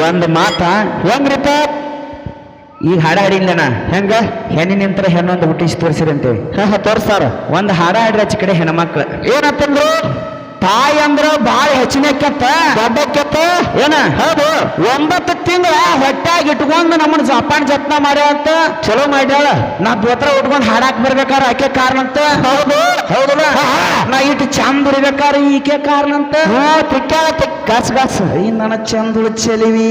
ಒಂದ್ ಮಾತ ಹೆಂಗ್ರಿಪ್ಪ ಈಗ ಹಾಡ ಹಾಡಿಲ್ಲನ ಹೆಂಗ? ಹೆಣ್ಣಿನ ನಿಂತರ ಹೆಣ್ಣೊಂದು ಹುಟ್ಟಿಸಿ ತೋರಿಸಿರಂತೇವಿ ಹಾ ಹಾ ಒಂದು ಒಂದ್ ಹಾಡ ಹಾಡ್ರಿ ಆಚೆ ಕಡೆ ಹೆಣ್ಮಕ್ಳು. ಏನತ್ತಂದ್ರು ತಾಯಿ ಅಂದ್ರ ಬಾಳ ಹೆಚ್ಚಿನ ಕೆತ್ತ ದೊಡ್ಡ ಕೆತ್ತ ಏನ? ಹೌದು ಒಂಬತ್ತು ತಿಂಗಳ ಹೊಟ್ಟಾಗಿ ಇಟ್ಕೊಂಡು ನಮ್ಮನ್ನ ಜಪಾನ್ ಜತ್ನ ಮಾಡ್ಯಾವಂತ ಚಲೋ ಮಾಡ್ಯಾಳ ನಾ ದೋತ್ರ ಉಟ್ಕೊಂಡು ಹಾಡಾಕ್ ಬರ್ಬೇಕಾರ ಆಕೆ ಕಾರಣ ಅಂತ. ಹೌದು ಹೌದಲ್ಲ? ನಾ ಇಟ್ಟು ಚಂದ ಇರ್ಬೇಕಾರ ಈಕೆ ಕಾರಣ ಅಂತ. ಗಸ್ ಗಸ್. ಈ ನನ್ನ ಚಂದ ಚೆಲಿವಿ.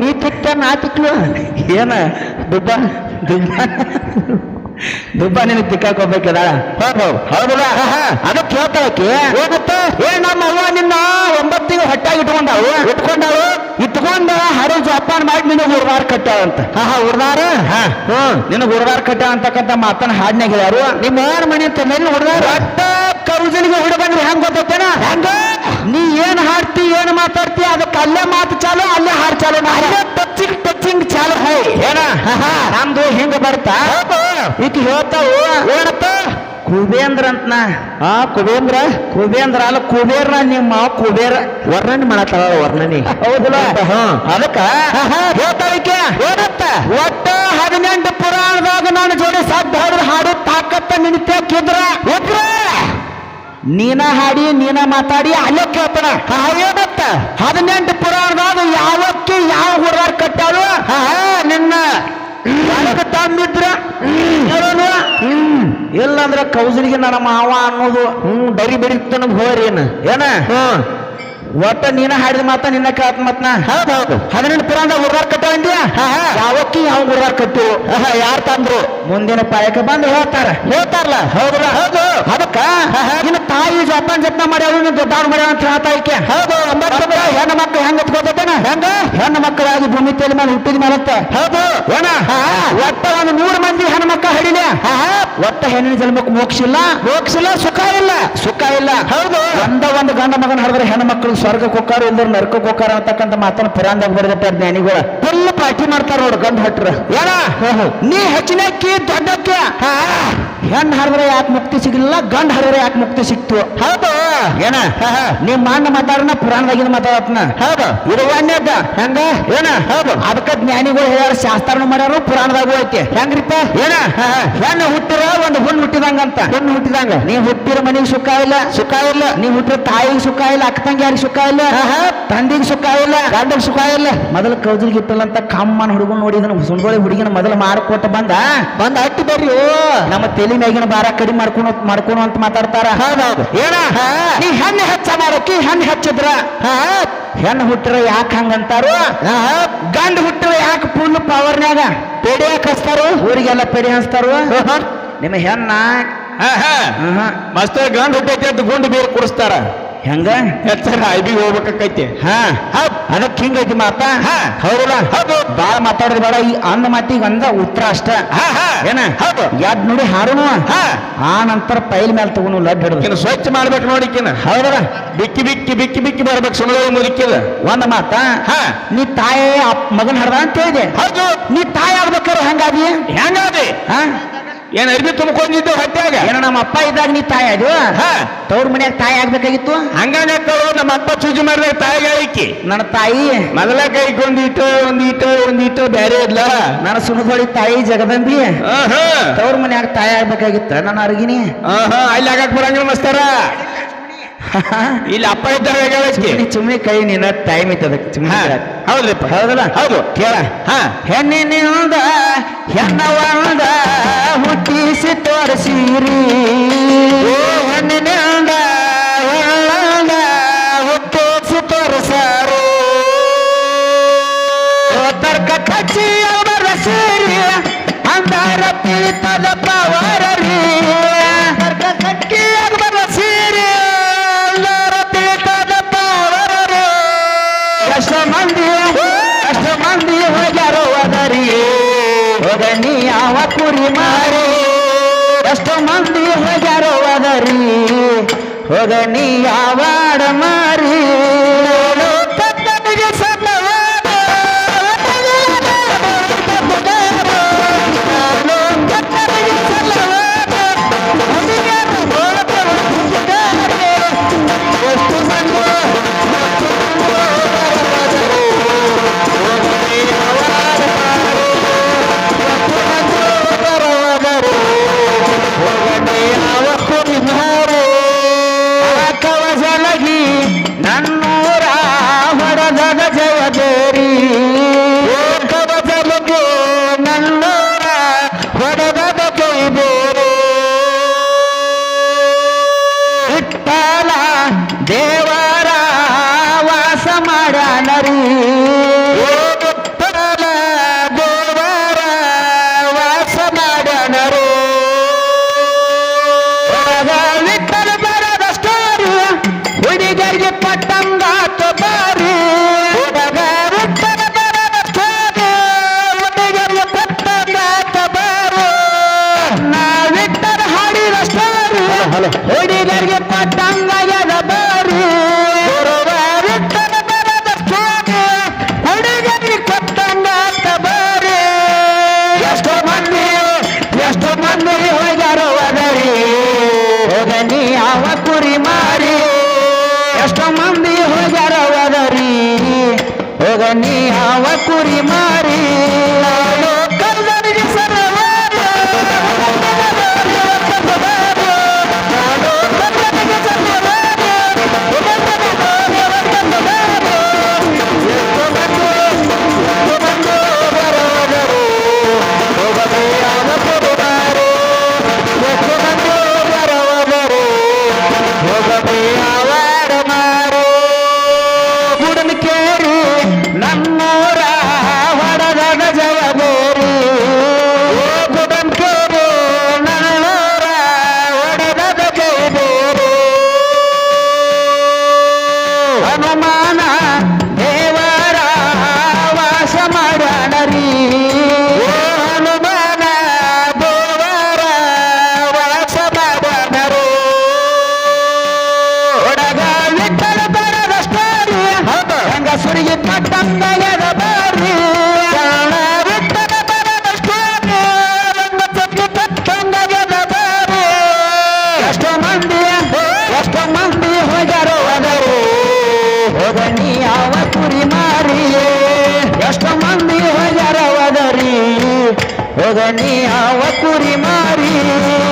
ನೀ ತಿಕ್ಕ ನಾ ತಿಕ್ಲು. ಏನ? ದುಬ್ಬ? ದುಬ್ಬ? ದುಬ್ಬ ನಿನಗೆ ತಿಕ್ಕಾಕ್ ಹೋಗ್ಬೇಕದಾಳ ಹೌದು ಹೌದಲ್ಲ? ಅದಕ್ಕೆ ಹೇಳ್ತಾಳಕ್ಕೆ ಏನತ್ತ? ಏ ನಮ್ಮ ಅವ್ವ ನಿನ್ನ ಒಂಬತ್ತಿಗೆ ಹೊಟ್ಟಾಗಿ ನಿನಗೆ ಅಂತ. ಹಾ ಹಾ ಉರ್ದಾರ ಹಾ. ಹ್ಮ್ ಕಟ್ಟ ಅಂತಕ್ಕಂಥ ಮಾತನ್ನ ಹಾಡ್ನಾಗ ಹೇಳ್ಯಾರು. ನಿಮ್ಮ ಏನ್ ಮನೆ ಅಂತ ಹುಡ್ದಾರ ಹೊಡೆದಾರ? ಒಟ್ಟ ಕೌಜಲಿಗೆ ಬಂದ್ರೆ ಹೆಂಗ್ ಗೊತ್ತೇನ ಹೆಂಗ? ನೀ ಏನ್ ಹಾಡ್ತಿ ಏನ್ ಮಾತಾಡ್ತಿ ಅದಕ್ಕೆ ಅಲ್ಲೇ ಮಾತು ಚಾಲು ಅಲ್ಲೇ ಹಾಡ್ ಚಾಲು ಅಲ್ಲೇ ಟಚಿಂಗ್ ಟಚಿಂಗ್ ಚಾಲು. ಹೈ ಏನ ನಮ್ದು ಹಿಂಗ ಬರ್ತಾ ಇಕ್ ಹೇಳ್ತಾವು ಏನತ್ತ ಕುಬೇಂದ್ರ ಅಂತ ನಾ ಆ ಕುಬೇಂದ್ರ? ಕುಬೇಂದ್ರ ಅಲ್ಲ ಕುಬೇರ ನಿಮ್ಮ ಕುಬೇರ. ವರ್ಣನೆ ಮಾಡತ್ತಾಳ ವರ್ಣನೆ. ಹೌದಲ್ಲ? ಹಾ. ಅದಕ್ಕ? ಹೇಳ್ತಾಳಿಕೆ? ಏನತ್ತ? ಒಟ್ಟ ಹದಿನೆಂಟು ಪುರಾಣದಾಗ ನಾನು ಜೋಡಿ ಸದ್ದ ಹಾಡಿದ್ರೆ ಹಾಡು ತಾಕತ್ತ ನಿಂತ್ಯಾಕಿದ್ರ ಇದ್ರ ನೀನ ಹಾಡಿ ನೀನ ಮಾತಾಡಿ ಅಲ್ಲೇ ಕೇಳ್ತಾನ. ಏನತ್ತ? ಹದಿನೆಂಟು ಪುರಾಣದಾಗ ಯಾವಕ್ಕೆ ಯಾವ ಹುಡುಗಾರ ಕಟ್ಟಾಳು ಹಾ, ನಿನ್ನ ಯಾವಾಗ ತಮ್ಮಿದ್ರ ಹೇಳೋನು ಹ್ಮ್ ಇಲ್ಲಂದ್ರ ಕೌಸಲಿಗೆ ನನ್ನ ಮಾವ ಅನ್ನೋದು ಹ್ಮ್ ಬರಿ ಬರಿ ತನಗ್ ಹೋರಿ ಏನ? ಹ್ಮ್ ಒಟ್ಟ ನೀನ ಹಾಡಿದ ಮಾತ ನಿನ್ನ ಕೇಳತ್ ಮತ್ನ? ಹದಿನೆಂಟು ಪುರಾಣ ಹುಡುಗಾರ ಹಾ ಯಾವಕ್ಕಿ ಯಾವ ಹುಡುಗಾರ ಕಟ್ಟು ಯಾರು ತಂದ್ರು? ಮುಂದಿನ ಪಾಯಕ ಬಂದು ಹೇಳ್ತಾರ. ಹೇಳ್ತಾರಲ್ಲ? ಹೌದ್ರ? ಹೌದು. ಅದಕ್ಕ? ನಿನ್ನ ತಾಯಿ ಜಪಾನ್ ಜಪ್ನ ಮಾಡ್ಯಾವ ನಿನ್ನ ದೊಡ್ಡ ಮಾಡ್ಯಾವ ಅಂತ ಹೇಳ್ತಾ ಹೌದು. ಹೆಣ್ಣ ಮಕ್ಕಳು ಹೆಂಗ ಎತ್ಕೋತೇನ ಹೆಂಗ? ಹೆಣ್ಣು ಮಕ್ಕಳಾಗಿ ಭೂಮಿ ತೇಲಿ ಮೇಲೆ ಹುಟ್ಟಿದ ಮೇಲೆ ಹೌದು. ಏನ? ಒಟ್ಟ ಒಂದು ನೂರು ಮಂದಿ ಹೆಣ್ಣು ಮಕ್ಕಳು ಹಡಿಲೆ ಒಟ್ಟ ಹೆಣ್ಣಿನ ಜನ್ಮಕ್ಕೆ ಮೋಕ್ಷ ಇಲ್ಲ ಮೋಕ್ಷ ಇಲ್ಲ ಸುಖ ಇಲ್ಲ. ಸುಖ ಇಲ್ಲ. ಹೌದು. ಒಂದ ಒಂದು ಗಂಡ ಮಗನ ಹರಿದ್ರೆ ಹೆಣ್ಣು ಮಕ್ಕಳು ಸ್ವರ್ಗಕ್ಕೆ ಹೋಗಾರ ಇಲ್ದ್ರ ನರ್ಕಕ್ಕೆ ಹೋಗಾರ ಅಂತಕ್ಕಂಥ ಮಾತನ್ನ ಪುರಾಣದಾಗ ಬರೆದಿಟ್ಟಾರ ಜ್ಞಾನಿಗಳು. ಫುಲ್ ಪಾರ್ಟಿ ಮಾಡ್ತಾರ ನೋಡು ಗಂಡ ಹಟ್ರ. ಏನ ನೀ ಹೆಚ್ಚಿನಕ್ಕಿ ದೊಡ್ಡಕ್ಕೆ. ಹೆಣ್ಣು ಹರಿದ್ರೆ ಯಾಕೆ ಮುಕ್ತಿ ಸಿಗಲಿಲ್ಲ? ಗಂಡ ಹರಿದ್ರೆ ಯಾಕೆ ಮುಕ್ತಿ ಸಿಕ್ತು? ಹೌದು. ಏನ? ನಿಮ್ಮ ಅಣ್ಣ ಮಾತಾಡನ ಪುರಾಣದಾಗಿನ ಮಾತಾಡತ್ನ? ಹೌದು. ಇದು ಒಂದೇದ ಹೆಂಗ? ಏನ? ಹೌದು. ಅದಕ್ಕ ಜ್ಞಾನಿಗಳು ಹೇಳ್ಯಾರ ಶಾಸ್ತ್ರನು ಮಾಡ್ಯಾರು ಪುರಾಣದಾಗೂ ಐತಿ. ಹೆಂಗ್ರಿಪ್ಪ? ಏನ? ಹೆಣ್ಣು ಹುಟ್ಟಿರ ಒಂದು ಹುಣ್ಣು ಹುಟ್ಟಿದಂಗ ಅಂತ ಹುಣ್ಣು ಹುಟ್ಟಿದಂಗ. ನೀವು ಹುಟ್ಟಿರ ಮನೆಗೆ ಸುಖ ಇಲ್ಲ. ಸುಖ ಇಲ್ಲ. ನೀವು ಹುಟ್ಟಿರ ತಾಯಿಗೆ ಸುಖ ಇಲ್ಲ ಅಕ್ಕ ತಂಗಿ ಯಾರಿಗೆ ಸುಖ ಇಲ್ಲ ತಂದಿಗೆ ಸುಖ ಇಲ್ಲ ಗಂಡಗ್ ಸುಖ ಇಲ್ಲ. ಮೊದಲು ಕೌಜಲ್ ಗಿಟ್ಟಲಂತ ಕಮ್ಮನ್ ಹುಡುಗನ್ ನೋಡಿದನ ಸುಂಡೋಳಿ ಹುಡುಗಿನ ಮೊದಲು ಮಾರ್ಕೊಟ್ಟು ಬಂದ. ಬಂದ ಅಟ್ಟಿ ಬರ್ರಿ. ನಮ್ಮ ತಲೆ ಮ್ಯಾಗಿನ ಭಾರ ಕಡಿಮೆ ಮಾಡ್ಕೊಂಡು ಮಾಡ್ಕೊಂಡು ಅಂತ ಮಾತಾಡ್ತಾರ. ಹೌದೌದು. ಏನ? ನೀ ಹೆಣ್ಣು ಹೆಚ್ಚ ಮಾಡೋಕಿ ಹೆಣ್ಣು ಹೆಚ್ಚಿದ್ರ? ಹೆಣ್ಣು ಹುಟ್ಟ್ರ ಯಾಕೆ ಹಂಗಂತಾರು? ಗಂಡ ಹುಟ್ಟರೆ ಯಾಕೆ ಫುಲ್ ಪವರ್ನ್ಯಾಗ ಪೇಡಿ ಯಾಕೆ ಹಚ್ತಾರು? ಊರಿಗೆಲ್ಲ ಪೇಡಿ ಹಚ್ತಾರು? ನಿಮ್ಮ ಹೆಣ್ಣ. ಮಸ್ತ ಗಂಡ ಹುಟ್ಟೈತಿ ಅಂತ ಗುಂಡು ಬೇರೆ ಕುಡಿಸ್ತಾರ. ಹೆಂಗ? ಹೆಚ್ಚರ ಐಬಿ ಹೋಗ್ಬೇಕಾಕೈತಿ. ಹಾ. ಅದಕ್ಕೆ ಹಿಂಗೈತಿ ಮಾತಾ? ಹೌದಲ್ಲ? ಹೌದು. ಬಾಳ ಮಾತಾಡಿದ್ರೆ ಬೇಡ ಈ ಅಂದ ಮಾತಿಗೆ ಅಂದ ಉತ್ತರ ಅಷ್ಟ. ಏನ? ಹೌದು. ಯಾದ್ ನೋಡಿ ಹಾರುನು. ಆ ನಂತರ ಪೈಲ್ ಮೇಲೆ ತಗೊಂಡು ಲಡ್ ಹಿಡಿದು. ಸ್ವಚ್ಛ ಮಾಡ್ಬೇಕು ನೋಡಿಕಿನ ಹೌದಲ್ಲ? ಬಿಕ್ಕಿ ಬಿಕ್ಕಿ ಬಿಕ್ಕಿ ಬಿಕ್ಕಿ ಬರ್ಬೇಕು ಸುಮ್ಮನೆ ಮುದುಕಿದ. ಒಂದ ಮಾತ? ಹಾ. ನೀ ತಾಯಿ ಮಗನ ಮಗನ್ ಹಡ್ದ ಅಂತ ಹೇಳಿದೆ. ಹೌದು. ನೀ ತಾಯಿ ಆಗ್ಬೇಕಾದ್ರೆ ಹಂಗಾದಿ? ಹೆಂಗಾದಿ? ಹಾ. ಏನ್ ಅರ್ಬಿ ತುಂಬಿಕೊಂಡಿದ್ದು ಹೊಟ್ಟೆಯಾಗ ಏನ ನಮ್ಮ ಅಪ್ಪ ಇದ್ದಾಗ ನೀ ತಾಯಿ ಅದು? ಹಾ. ತವ್ರ ಮನ್ಯಾಗ ತಾಯಿ ಆಗ್ಬೇಕಾಗಿತ್ತು? ಹಂಗಾನೆ ನಮ್ಮ ಅಪ್ಪ ಚೂಜಿ ಮಾಡಿದಾಗ ತಾಯಿಗೆ ಐಕಿ ನನ್ನ ತಾಯಿ? ಮೊದಲ ಕೈ ಒಂದಿಟ್ಟು ಒಂದಿಟ್ಟು ಬೇರೆ ಇದ್ಲ. ನನ್ನ ಸುಣಗೋಳಿ ತಾಯಿ ಜಗದಂಬಿ. ತವ್ರ ಮನ್ಯಾಗ ತಾಯಿ ಆಗ್ಬೇಕಾಗಿತ್ತ ನನ್ನ ಅರ್ಗಿನಿ ಅಲ್ಲಿ ಆಗಕ್ ಬರಂಗಿಲ್ಲ ಮಸ್ತಾರ. ಇಲ್ಲಿ ಅಪ್ಪ ಇದ್ದಾರೆ ಸುಮ್ಮನೆ ಕೈ ನಿನ್ನ ಟೈಮ್ ಐತೆ ಅದಕ್ಕೆ ಸುಮ್ಮನೆ ಹೌದಪ್ಪ ಹೌದಲ್ಲ? ಹೌದು. ಕೇಳ. ಹಾ. ಹೆಣ್ಣಿನಿಂದ ಹೆಣ್ಣವಂದ ಹುಟ್ಟಿಸಿ ತೋರಿಸಿರಿ. ಓ ಹೆಣ್ಣಿನಿಂದ ಹೆಣ್ಣಂದ ಹುಟ್ಟಿಸಿ ತೋರಿಸಾರು. ತರ್ಕ ಕಚ್ಚಿ ಅವರ ಸೇರಿ ಅಂದಾರ ಪೀತದ ಪವರರಿ ಹೋಗ ನೀ ಯಾವಾಡ ಹೋಗ ನೀ ಹೋಗ್ಯಾರೋ ಹೋದರಿ ಹೋಗನಿ ಯಾವ ಕುರಿ ಮಾರಿ.